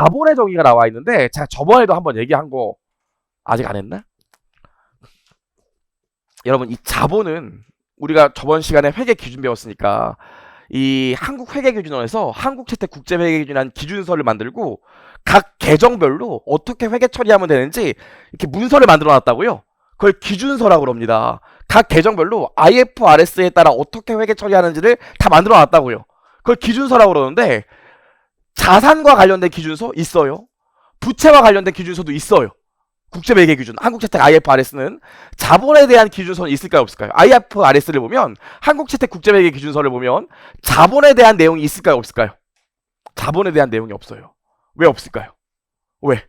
자본의 정의가 나와 있는데 제가 저번에도 한번 얘기한 거 아직 안 했나? 여러분 이 자본은 우리가 저번 시간에 회계 기준 배웠으니까 이 한국 회계 기준원에서 한국 채택 국제 회계 기준이라는 기준서를 만들고 각 계정별로 어떻게 회계 처리하면 되는지 이렇게 문서를 만들어 놨다고요. 그걸 기준서라고 그럽니다. 각 계정별로 IFRS에 따라 어떻게 회계 처리하는지를 다 만들어 놨다고요. 그걸 기준서라고 그러는데 자산과 관련된 기준서 있어요. 부채와 관련된 기준서도 있어요. 국제회계 기준, 한국채택 IFRS는 자본에 대한 기준서는 있을까요, 없을까요? IFRS를 보면 한국채택 국제회계 기준서를 보면 자본에 대한 내용이 있을까요, 없을까요? 자본에 대한 내용이 없어요. 왜 없을까요? 왜?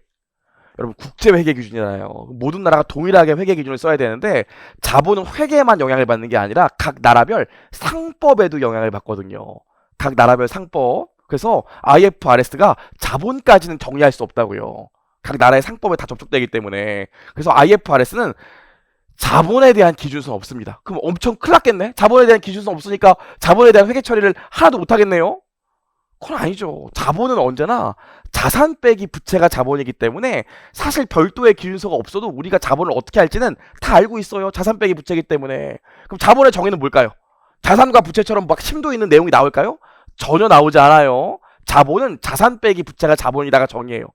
여러분 국제 회계 기준이잖아요. 모든 나라가 동일하게 회계 기준을 써야 되는데 자본은 회계에만 영향을 받는 게 아니라 각 나라별 상법에도 영향을 받거든요. 각 나라별 상법. 그래서 IFRS가 자본까지는 정리할 수 없다고요. 각 나라의 상법에 다 접촉되기 때문에. 그래서 IFRS는 자본에 대한 기준서는 없습니다. 그럼 엄청 큰일 났겠네? 자본에 대한 기준서 없으니까 자본에 대한 회계 처리를 하나도 못 하겠네요? 그건 아니죠. 자본은 언제나 자산 빼기 부채가 자본이기 때문에 사실 별도의 기준서가 없어도 우리가 자본을 어떻게 할지는 다 알고 있어요. 자산 빼기 부채이기 때문에. 그럼 자본의 정의는 뭘까요? 자산과 부채처럼 막 심도 있는 내용이 나올까요? 전혀 나오지 않아요. 자본은 자산 빼기 부채가 자본이다가 정의예요.